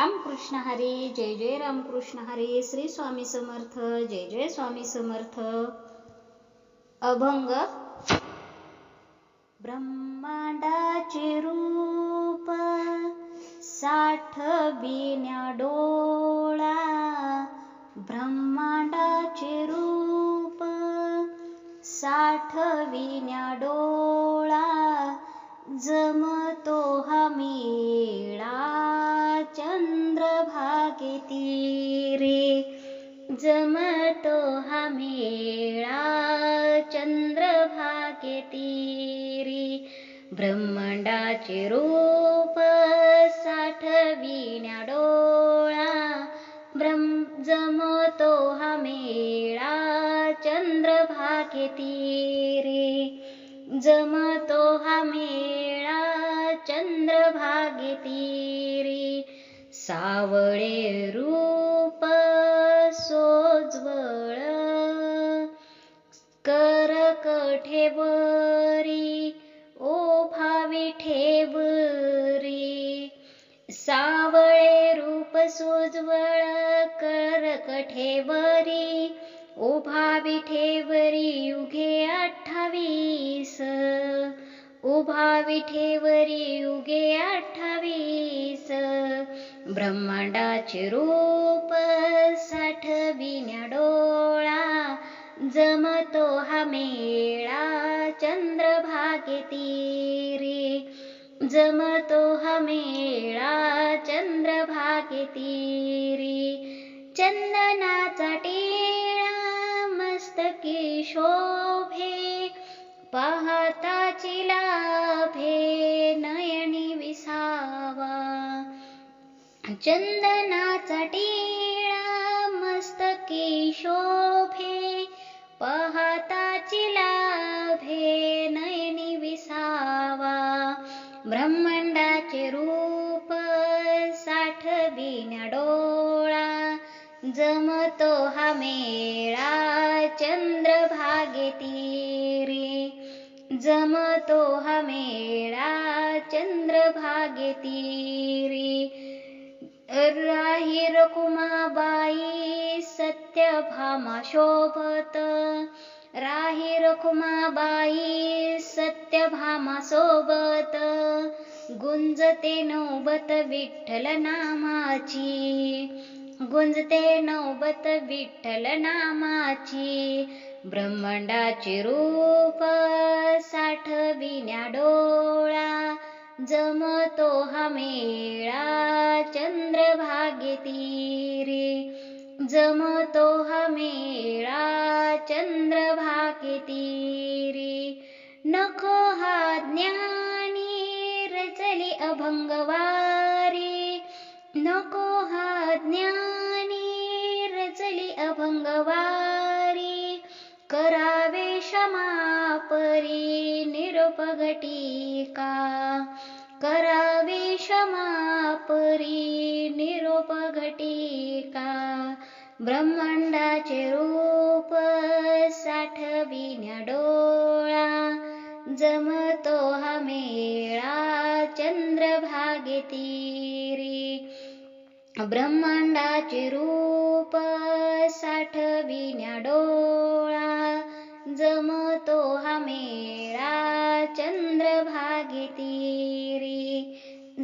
रामकृष्ण हरी जय जय रामकृष्ण हरी श्री स्वामी समर्थ जय जय स्वामी समर्थ. अभंग. ब्रह्मांडाचे रूप साठविण्या डोळा ब्रह्मांडाचे रूप साठविण्या डोळा जमतो हा मेळा. चंद्रभागे तीरे जमतो हा मेळा चंद्रभागे तीरे ब्रह्मांडाचे रूप साठविण्या डोळा ब्रह्म जमतो हा मेळा चंद्रभागे तीरे जमतो हा मेळा चंद्रभागे तीरे सावळे रूप सोज्वळ. करकठेवरी ओ भावी ठेवरी. सावळे रूप सोज्वळ करकठेवरी ओ भावी ठेवरी. युगे अठ्ठावीस उभा विठेवरी युगे अठ्ठावीस. ब्रह्मांडाचे रूप साठविण्या डोळा जमतो हा मेळा चंद्रभागे तीरी. जमतो हा मेळा चंद्रभागे तीरी. चंदनाचा टेळा मस्तकी शोभे पाहताची ला चंदनाचा टिळा मस्त शोभे पाहताची लाभे नयनी विसावा ब्रह्मांडाचे रूप साठविण्या डोळा जमतो हा मेळा चंद्रभागे तीरे. जमतो हा मेळा चंद्रभागे तीरे. राही सत्य सत्यभामा शोभत. राही सत्य सत्यभामा सोबत गुंजते नौबत विठ्ठल नामाची. गुंजते नौबत विठ्ठल नामाची. ब्रह्मांडाचे रूप साठविण्या डोळ जमतो हा मेळा चंद्रभागे तीरे जमतो हा मेळा चंद्रभागे तीरे नको हा ज्ञानी रचली अभंगवारी. नको हा ज्ञानी रचली अभंगवारी. करावे क्षमा परी निरोपघटिका करावे क्षमापरी निरोपघटिका ब्रह्मांडाचे रूप साठविण्या डोळा। जमतो हा मेळा चंद्रभागे तिरी। ब्रह्मांडाचे रूप साठविण्या डोळा। जमतो हा मेळा चंद्रभागे तीरी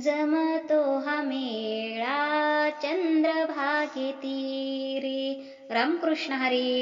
जमतो हा मेळा चंद्रभागे तीरी रामकृष्ण हरी